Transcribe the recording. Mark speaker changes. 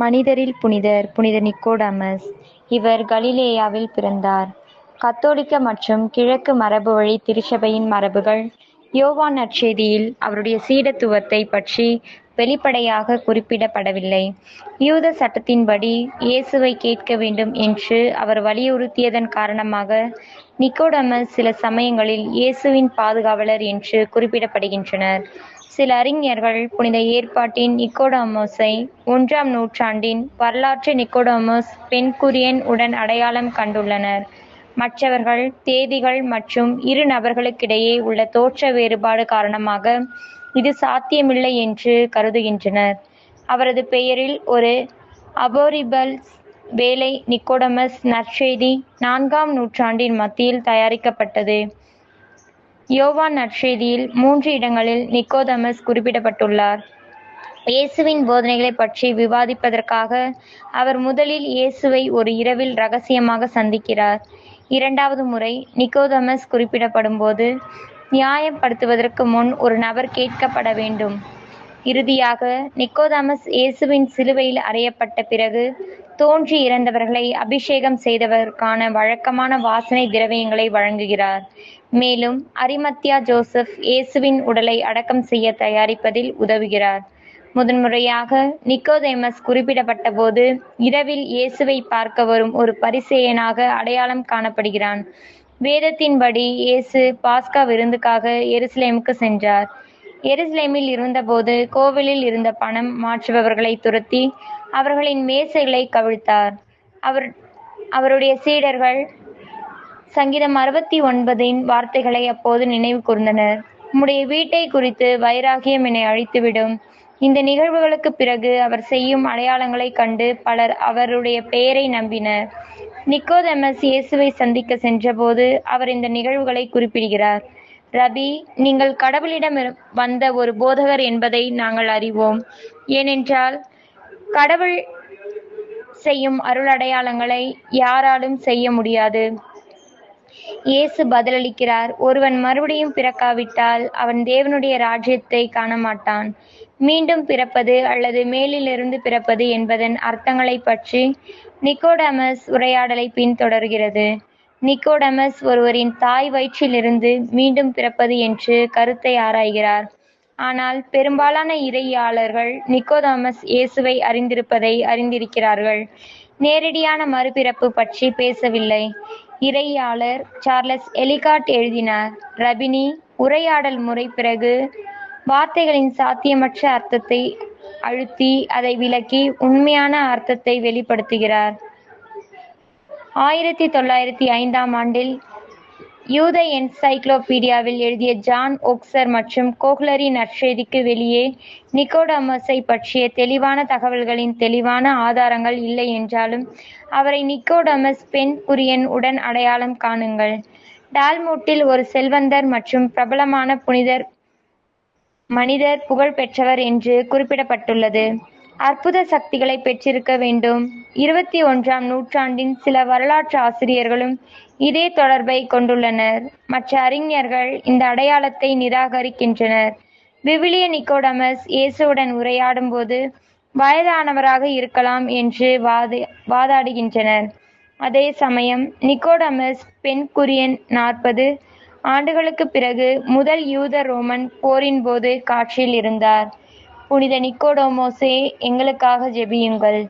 Speaker 1: மனிதரில் புனிதர் புனித நிக்கோடமஸ் இவர் கலிலேயாவில் பிறந்தார். கத்தோலிக்க மற்றும் கிழக்கு மரபு வழி திருச்சபையின் மரபுகள் யோவான் நற்செய்தியில் அவருடைய சீடத்துவத்தைப் பற்றி வெளிப்படையாக குறிப்பிடப்படவில்லை. யூத சட்டத்தின்படி இயேசுவை கேட்க வேண்டும் என்று அவர் வலியுறுத்தியதன் காரணமாக நிக்கோடமஸ் சில சமயங்களில் இயேசுவின் பாதுகாவலர் என்று குறிப்பிடப்படுகின்றனர். சில அறிஞர்கள் புனித ஏற்பாட்டின் நிக்கோடமோஸை ஒன்றாம் நூற்றாண்டின் வரலாற்று நிக்கோடமோஸ் பென்குரியன் உடன் அடையாளம் கண்டுள்ளனர். மற்றவர்கள் தேதிகள் மற்றும் இரு நபர்களுக்கிடையே உள்ள தோற்ற வேறுபாடு காரணமாக இது சாத்தியமில்லை என்று கருதுகின்றனர். அவரது பெயரில் ஒரு அபோரிபல்ஸ் வேலை நிக்கோடமஸ் நற்செய்தி நான்காம் நூற்றாண்டின் மத்தியில் தயாரிக்கப்பட்டது. யோவான் நற்செய்தியில் மூன்று இடங்களில் நிக்கோதமஸ் குறிப்பிடப்பட்டுள்ளார். இயேசுவின் போதனைகளைப் பற்றி விவாதிப்பதற்காக அவர் முதலில் இயேசுவை ஒரு இரவில் ரகசியமாக சந்திக்கிறார். இரண்டாவது முறை நிக்கோதமஸ் குறிப்பிடப்படும் போது நியாயப்படுத்துவதற்கு முன் ஒரு நபர் கேட்கப்பட வேண்டும். இறுதியாக நிக்கோதாமஸ் இயேசுவின் சிலுவையில் அறையப்பட்ட பிறகு தோன்றி இறந்தவர்களை அபிஷேகம் செய்ததற்கான வழக்கமான வாசனை திரவியங்களை வழங்குகிறார். மேலும் அரிமத்தியா ஜோசப் இயேசுவின் உடலை அடக்கம் செய்ய தயாரிப்பதில் உதவுகிறார். முதன்முறையாக நிக்கோதேமஸ் குறிப்பிடப்பட்டபோது இரவில் இயேசுவை பார்க்க வரும் ஒரு பரிசேயனாக அடையாளம் காணப்படுகிறான். வேதத்தின்படி இயேசு பாஸ்கா விருந்துக்காக எருசலேமுக்கு சென்றார். எருசலேமில் இருந்தபோது கோவிலில் இருந்த பணம் மாற்றுபவர்களை துரத்தி அவர்களின் மேசைகளை கவிழ்த்தார். அவர் அவருடைய சீடர்கள் சங்கீதம் அறுபத்தி ஒன்பதின் வார்த்தைகளை அப்போது நினைவு கூர்ந்தனர். உம்முடைய வீட்டை குறித்து வைராகியம் என்னை அழித்துவிடும். இந்த நிகழ்வுகளுக்குப் பிறகு அவர் செய்யும் அடையாளங்களைக் கண்டு பலர் அவருடைய பெயரை நம்பினர். நிக்கோதெமஸ் இயேசுவை சந்திக்க சென்றபோது அவர் இந்த நிகழ்வுகளை குறிப்பிடுகிறார். ரபி நீங்கள் கடவுளிடம் வந்த ஒரு போதகர் என்பதை நாங்கள் அறிவோம். ஏனென்றால் கடவுள் செய்யும் அருளடையாளங்களை யாராலும் செய்ய முடியாது. இயேசு பதிலளிக்கிறார் ஒருவன் மறுபடியும் பிறக்காவிட்டால் அவன் தேவனுடைய ராஜ்யத்தைக் காணமாட்டான். மீண்டும் பிறப்பது அல்லது மேலிலிருந்து பிறப்பது என்பதன் அர்த்தங்களைப் பற்றி நிக்கோடமஸ் உரையாடலை பின்தொடர்கிறது. நிக்கோடமஸ் ஒருவரின் தாய் வயிற்றிலிருந்து மீண்டும் பிறப்பது என்று கருத்தை ஆராய்கிறார். ஆனால் பெரும்பாலான இறையாளர்கள் நிக்கோதாமஸ் இயேசுவை அறிந்திருப்பதை அறிந்திருக்கிறார்கள். நேரடியான மறுபிறப்பு பற்றி பேசவில்லை. இறையாளர் சார்லஸ் எலிகாட் எழுதினார் ரபினி உரையாடல் முறை பிறகு வார்த்தைகளின் சாத்தியமற்ற அர்த்தத்தை அழுத்தி அதை விளக்கி உண்மையான அர்த்தத்தை வெளிப்படுத்துகிறார். ஆயிரத்தி தொள்ளாயிரத்தி ஐந்தாம் ஆண்டில் யூத என்சைக்ளோபீடியாவில் எழுதிய ஜான் ஒக்சர் மற்றும் கோஹ்லரி நற்செய்திக்கு வெளியே நிக்கோடமஸை பற்றிய தெளிவான தகவல்களின் தெளிவான ஆதாரங்கள் இல்லை என்றாலும் அவரை நிக்கோடமஸ் பெண் குரியன் உடன் அடையாளம் காணுங்கள். டால்மூட்டில் ஒரு செல்வந்தர் மற்றும் பிரபலமான புனிதர் மனிதர் புகழ் பெற்றவர் என்று குறிப்பிடப்பட்டுள்ளது. அற்புத சக்திகளைப் பெற்றிருக்க வேண்டும். இருபத்தி ஒன்றாம் நூற்றாண்டின் சில வரலாற்று ஆசிரியர்களும் இதே தொடர்பைக் கொண்டுள்ளனர். மற்ற அறிஞர்கள் இந்த அடையாளத்தை நிராகரிக்கின்றனர். விவிலிய நிக்கோடெமஸ் இயேசுவுடன் உரையாடும்போது வயதானவராக இருக்கலாம் என்று வாதாடுகின்றனர். அதே சமயம் நிக்கோடமஸ் பெண் குரியன் நாற்பது ஆண்டுகளுக்குப் பிறகு முதல் யூத ரோமன் போரின் போது காட்சியில் இருந்தார். புனித நிக்கோடோமோசே எங்களுக்காக ஜெபியுங்கள்.